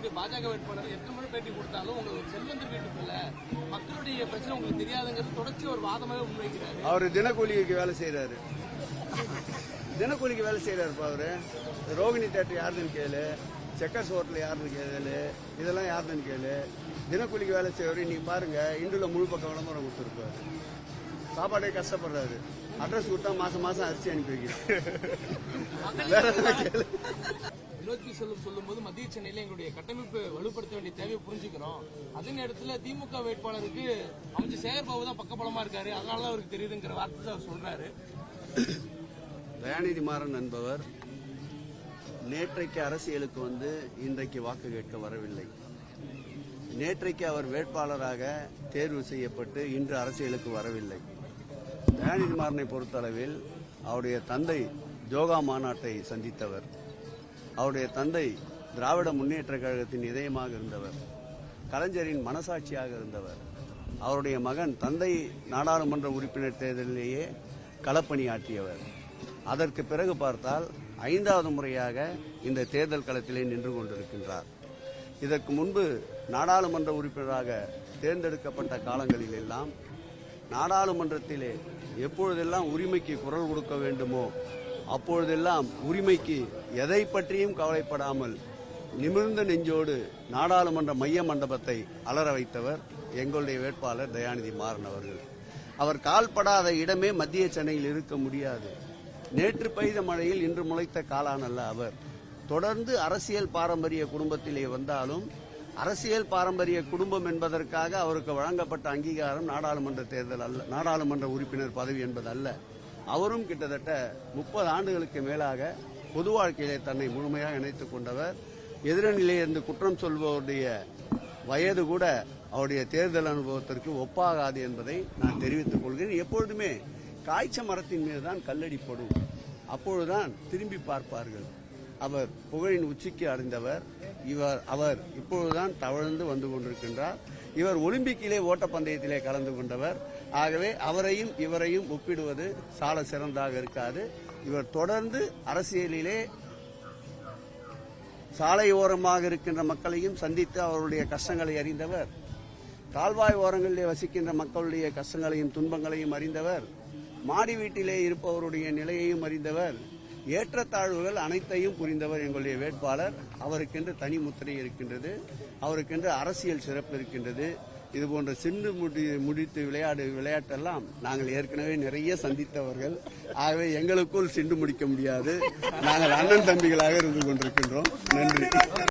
இருக்கக்கூடிய பாஜக வேட்பாளர் எத்தனை முறை பேட்டி கொடுத்தாலும் உங்களுக்கு செல்வந்தர் வீட்டுக்குள்ள மக்களுடைய பிரச்சனை உங்களுக்கு தெரியாதுங்கிறது தொடர்ச்சி ஒரு வாதமாவே முன்வைக்கிறாரு. அவர் தினக்கூலிக்கு வேலை செய்யறாரு தினக்கூலிக்கு வேலை செய்யறாருப்பா அவரு. ரோகிணி தேட்டர் யாருன்னு கேளு. செக்கர்ஸ் ஹோட்டல் யாருன்னு கேளு. இதெல்லாம் யாருன்னு கேளு. தினக்கூலிக்கு வேலை செய்யறவர் இன்னைக்கு பாருங்க இந்துல முழு பக்கம் விளம்பரம் கொடுத்துருப்பாரு. சாப்பாடே கஷ்டப்படுறாரு. அட்ரஸ் கொடுத்தா மாசம் மாசம் அரிசி அனுப்பி வைக்கிறேன் வேற எதனா கேளு. வினோத்பி செல்வம் சொல்லும்போது மத்திய சென்னையில எங்களுடைய கட்டமைப்பு வலுப்படுத்த வேண்டிய தேவையை புரிஞ்சுக்கிறோம். அதே நேரத்தில் திமுக வேட்பாளருக்கு அமைச்சர் சேகர் பாபு தான் பக்கபலமா இருக்காரு. அதனால தான் அவருக்கு தெரியுதுங்கிற வார்த்தை அவர் சொல்றாரு. தயாநிதி மாறன் என்பவர் நேற்றைக்கு அரசியலுக்கு வந்து இன்றைக்கு வாக்கு கேட்க வரவில்லை. நேற்றைக்கு அவர் வேட்பாளராக தேர்வு செய்யப்பட்டு இன்று அரசியலுக்கு வரவில்லை. தயாநிதி மாறனை பொறுத்தளவில் அவருடைய தந்தை ஜோகா மாநாட்டை சந்தித்தவர். அவருடைய தந்தை திராவிட முன்னேற்ற கழகத்தின் இதயமாக இருந்தவர் கலைஞரின் மனசாட்சியாக இருந்தவர் அவருடைய மகன் தந்தை நாடாளுமன்ற உறுப்பினர் தேர்தலிலேயே களப்பணியாற்றியவர். அதற்கு பிறகு பார்த்தால் ஐந்தாவது முறையாக இந்த தேர்தல் களத்திலே நின்று கொண்டிருக்கின்றார். இதற்கு முன்பு நாடாளுமன்ற உறுப்பினராக தேர்ந்தெடுக்கப்பட்ட காலங்களில் எல்லாம் நாடாளுமன்றத்திலே எப்பொழுதெல்லாம் உரிமைக்கு குரல் கொடுக்க வேண்டுமோ அப்பொழுதெல்லாம் உரிமைக்கு எதை பற்றியும் கவலைப்படாமல் நிமிர்ந்த நெஞ்சோடு நாடாளுமன்ற மைய மண்டபத்தை அலற வைத்தவர் எங்களுடைய வேட்பாளர் தயாநிதி மாறன் அவர்கள். அவர் கால்படாத இடமே மத்திய சென்னையில் இருக்க முடியாது. நேற்று பெய்த மழையில் இன்று முளைத்த காலானல்ல அவர். தொடர்ந்து அரசியல் பாரம்பரிய குடும்பத்திலே வந்தாலும் அரசியல் பாரம்பரிய குடும்பம் என்பதற்காக அவருக்கு வழங்கப்பட்ட அங்கீகாரம் நாடாளுமன்ற தேர்தல் அல்ல நாடாளுமன்ற உறுப்பினர் பதவி என்பது அல்ல அவரும் கிட்டத்தட்ட முப்பது ஆண்டுகளுக்கு மேலாக பொது வாழ்க்கையிலே தன்னை முழுமையாக இணைத்துக் கொண்டவர். எதிரணியிலிருந்து குற்றம் சொல்பவருடைய வயது கூட அவருடைய தேர்தல் அனுபவத்திற்கு ஒப்பாகாது என்பதை நான் தெரிவித்துக் கொள்கிறேன். எப்பொழுதுமே காய்ச்ச மரத்தின் மீது தான் கல்லடிப்படும் அப்பொழுதுதான் திரும்பி பார்ப்பார்கள். அவர் புகழின் உச்சிக்கு அடைந்தவர். இவர் அவர் இப்பொழுதுதான் தவழ்ந்து வந்து கொண்டிருக்கின்றார். இவர் ஒலிம்பிக்கிலே ஓட்டப்பந்தயத்திலே கலந்து கொண்டவர். ஆகவே அவரையும் இவரையும் ஒப்பிடுவது சால சிறந்தாக இருக்காது. இவர் தொடர்ந்து அரசியலிலே சாலையோரமாக இருக்கின்ற மக்களையும் சந்தித்து அவருடைய கஷ்டங்களை அறிந்தவர். கால்வாய் ஓரங்களிலே வசிக்கின்ற மக்களுடைய கஷ்டங்களையும் துன்பங்களையும் அறிந்தவர். மாடி வீட்டிலே இருப்பவருடைய நிலையையும் அறிந்தவர். ஏற்றத்தாழ்வுகள் அனைத்தையும் புரிந்தவர் எங்களுடைய வேட்பாளர். அவருக்கென்று தனி முத்திரை இருக்கின்றது. அவருக்கென்று அரசியல் சிறப்பு இருக்கின்றது. இது போன்ற சிந்து முடி முடித்து விளையாடு விளையாட்டெல்லாம் நாங்கள் ஏற்கனவே நிறைய சந்தித்தவர்கள். ஆகவே எங்களுக்குள் சிண்டு முடிக்க முடியாது. நாங்கள் அண்ணன் தம்பிகளாக இருந்து கொண்டிருக்கின்றோம். நன்றி.